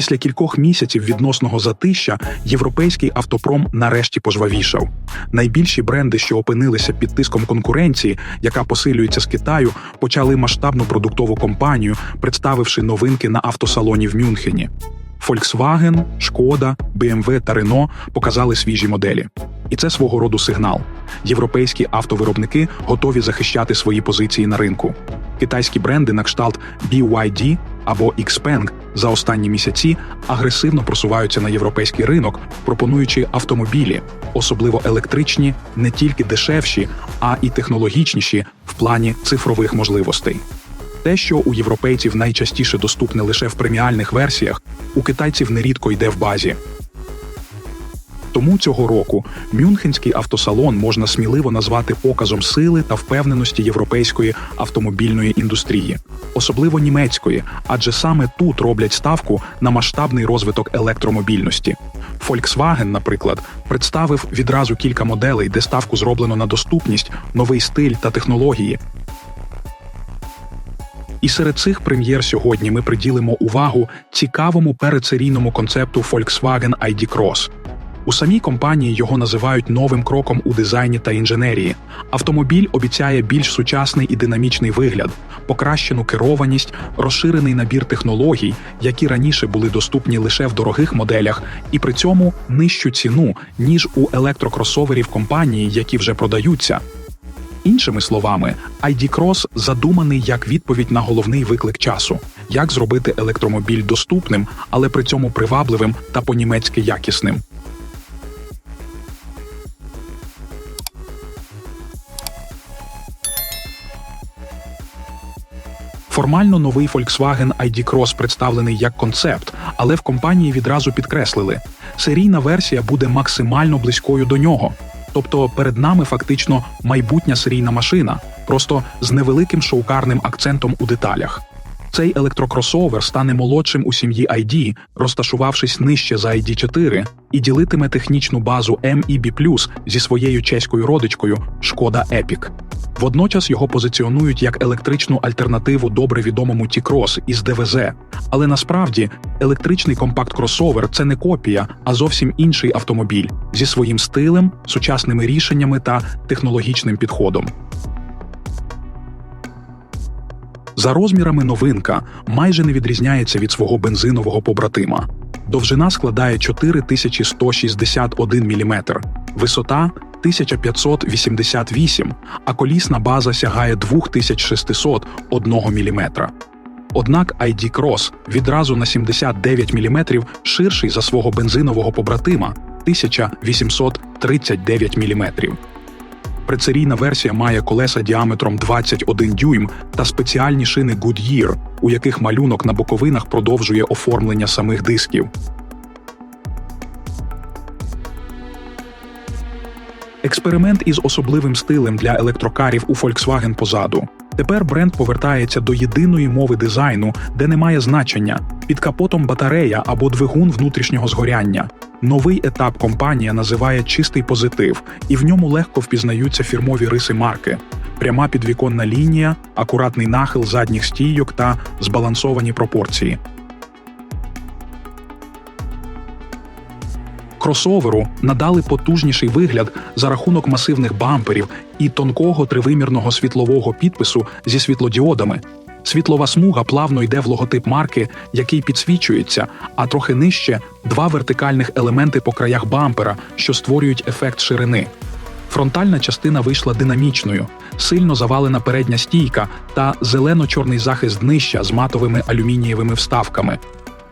Після кількох місяців відносного затища європейський автопром нарешті пожвавішав. Найбільші бренди, що опинилися під тиском конкуренції, яка посилюється з Китаю, почали масштабну продуктову компанію, представивши новинки на автосалоні в Мюнхені. Volkswagen, Шкода, BMW та Renault показали свіжі моделі. І це свого роду сигнал. Європейські автовиробники готові захищати свої позиції на ринку. Китайські бренди на кшталт BYD або Xpeng за останні місяці агресивно просуваються на європейський ринок, пропонуючи автомобілі, особливо електричні, не тільки дешевші, а і технологічніші в плані цифрових можливостей. Те, що у європейців найчастіше доступне лише в преміальних версіях, у китайців нерідко йде в базі. Тому цього року Мюнхенський автосалон можна сміливо назвати показом сили та впевненості європейської автомобільної індустрії, особливо німецької, адже саме тут роблять ставку на масштабний розвиток електромобільності. Volkswagen, наприклад, представив відразу кілька моделей, де ставку зроблено на доступність, новий стиль та технології. І серед цих прем'єр сьогодні ми приділимо увагу цікавому передсерійному концепту Volkswagen ID Cross. У самій компанії його називають новим кроком у дизайні та інженерії. Автомобіль обіцяє більш сучасний і динамічний вигляд, покращену керованість, розширений набір технологій, які раніше були доступні лише в дорогих моделях, і при цьому нижчу ціну ніж у електрокросоверів компанії, які вже продаються. Іншими словами, ID Cross задуманий як відповідь на головний виклик часу: як зробити електромобіль доступним, але при цьому привабливим та по-німецьки якісним. Формально новий Volkswagen ID Cross представлений як концепт, але в компанії відразу підкреслили, серійна версія буде максимально близькою до нього. Тобто перед нами фактично майбутня серійна машина, просто з невеликим шоукарним акцентом у деталях. Цей електрокросовер стане молодшим у сім'ї ID, розташувавшись нижче за ID4, і ділитиме технічну базу MEB+, зі своєю чеською родичкою Шкода Epic. Водночас його позиціонують як електричну альтернативу добре відомому T-Cross із ДВЗ. Але насправді електричний компакт-кросовер це не копія, а зовсім інший автомобіль зі своїм стилем, сучасними рішеннями та технологічним підходом. За розмірами новинка майже не відрізняється від свого бензинового побратима. Довжина складає 4161 мм, висота 1588, а колісна база сягає 2601 мм. Однак ID Cross відразу на 79 мм ширший за свого бензинового побратима 1839 мм. Предсерійна версія має колеса діаметром 21 дюйм та спеціальні шини Goodyear, у яких малюнок на боковинах продовжує оформлення самих дисків. Експеримент із особливим стилем для електрокарів у Volkswagen позаду. Тепер бренд повертається до єдиної мови дизайну, де немає значення під капотом батарея або двигун внутрішнього згоряння. Новий етап компанія називає чистий позитив, і в ньому легко впізнаються фірмові риси марки: пряма підвіконна лінія, акуратний нахил задніх стійок та збалансовані пропорції. Кросоверу надали потужніший вигляд за рахунок масивних бамперів і тонкого тривимірного світлового підпису зі світлодіодами. Світлова смуга плавно йде в логотип марки, який підсвічується, а трохи нижче два вертикальних елементи по краях бампера, що створюють ефект ширини. Фронтальна частина вийшла динамічною, сильно завалена передня стійка та зелено-чорний захист днища з матовими алюмінієвими вставками.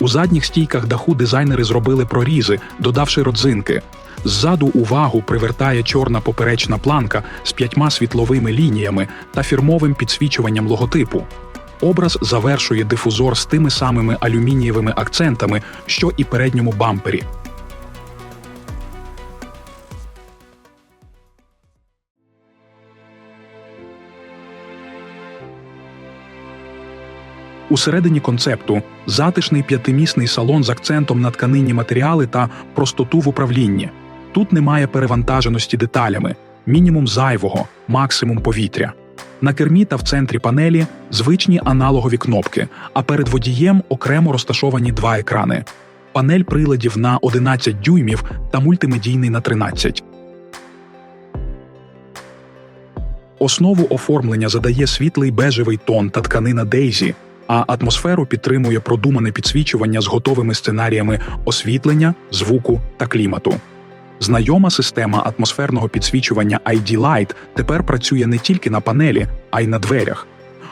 У задніх стійках даху дизайнери зробили прорізи, додавши родзинки. Ззаду увагу привертає чорна поперечна планка з п'ятьма світловими лініями та фірмовим підсвічуванням логотипу. Образ завершує дифузор з тими самими алюмінієвими акцентами, що і передньому бампері. Усередині концепту затишний п'ятимісний салон з акцентом на тканинні матеріали та простоту в управлінні. Тут немає перевантаженості деталями, мінімум зайвого, максимум повітря. На кермі та в центрі панелі звичні аналогові кнопки, а перед водієм окремо розташовані два екрани. Панель приладів на 11 дюймів та мультимедійний на 13. Основу оформлення задає світлий бежевий тон та тканина Дейзі, а атмосферу підтримує продумане підсвічування з готовими сценаріями освітлення, звуку та клімату. Знайома система атмосферного підсвічування ID Light тепер працює не тільки на панелі, а й на дверях.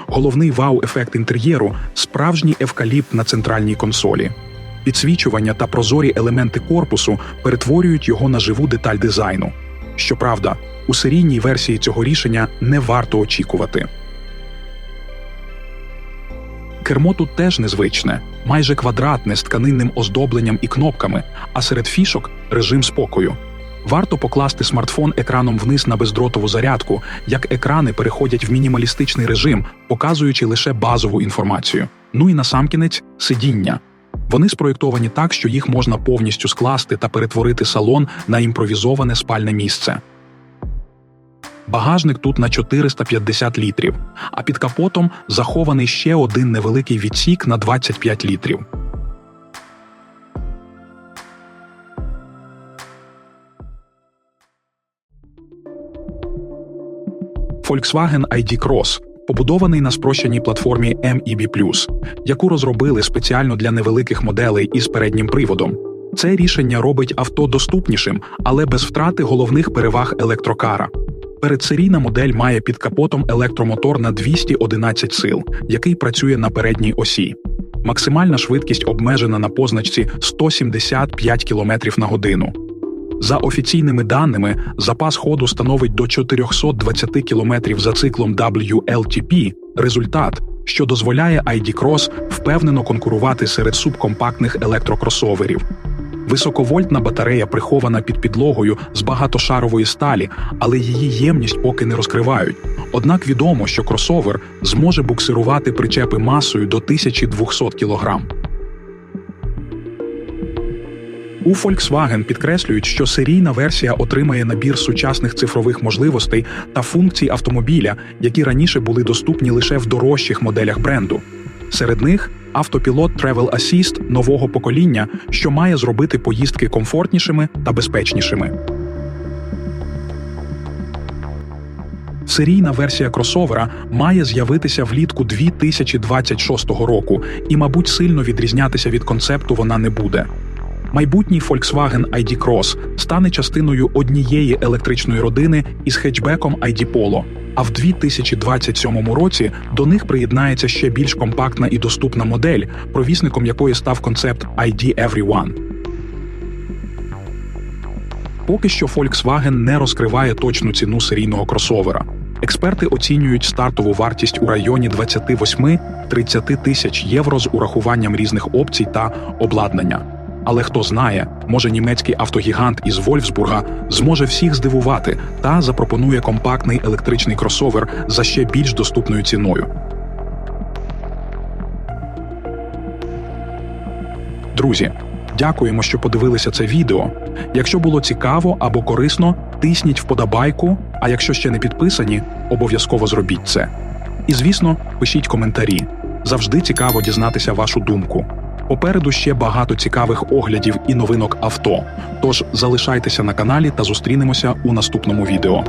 Головний вау-ефект інтер'єру справжній евкаліпт на центральній консолі. Підсвічування та прозорі елементи корпусу перетворюють його на живу деталь дизайну. Щоправда, у серійній версії цього рішення не варто очікувати. Кермо тут теж незвичне, майже квадратне з тканинним оздобленням і кнопками, а серед фішок режим спокою. Варто покласти смартфон екраном вниз на бездротову зарядку, як екрани переходять в мінімалістичний режим, показуючи лише базову інформацію. Ну і насамкінець сидіння. Вони спроєктовані так, що їх можна повністю скласти та перетворити салон на імпровізоване спальне місце. Багажник тут на 450 літрів, а під капотом захований ще один невеликий відсік на 25 літрів. Volkswagen ID Cross побудований на спрощеній платформі MEB+, яку розробили спеціально для невеликих моделей із переднім приводом. Це рішення робить авто доступнішим, але без втрати головних переваг електрокара. Передсерійна модель має під капотом електромотор на 211 сил, який працює на передній осі. Максимальна швидкість обмежена на позначці 175 км на годину. За офіційними даними, запас ходу становить до 420 км за циклом WLTP, результат, що дозволяє ID Cross впевнено конкурувати серед субкомпактних електрокросоверів. Високовольтна батарея прихована під підлогою з багатошарової сталі, але її ємність поки не розкривають. Однак відомо, що кросовер зможе буксирувати причепи масою до 1200 кг. У Volkswagen підкреслюють, що серійна версія отримає набір сучасних цифрових можливостей та функцій автомобіля, які раніше були доступні лише в дорожчих моделях бренду. Серед них автопілот Travel Assist нового покоління, що має зробити поїздки комфортнішими та безпечнішими. Серійна версія кросовера має з'явитися влітку 2026 року, і, мабуть, сильно відрізнятися від концепту вона не буде. Майбутній Volkswagen ID Cross стане частиною однієї електричної родини із хетчбеком ID Polo, а в 2027 році до них приєднається ще більш компактна і доступна модель, провісником якої став концепт ID Everyone. Поки що Volkswagen не розкриває точну ціну серійного кросовера. Експерти оцінюють стартову вартість у районі 28-30 тисяч євро з урахуванням різних опцій та обладнання. Але хто знає, може німецький автогігант із Вольфсбурга зможе всіх здивувати та запропонує компактний електричний кросовер за ще більш доступною ціною. Друзі, дякуємо, що подивилися це відео. Якщо було цікаво або корисно, тисніть вподобайку. А якщо ще не підписані, обов'язково зробіть це. І звісно, пишіть коментарі. Завжди цікаво дізнатися вашу думку. Попереду ще багато цікавих оглядів і новинок авто. Тож залишайтеся на каналі та зустрінемося у наступному відео.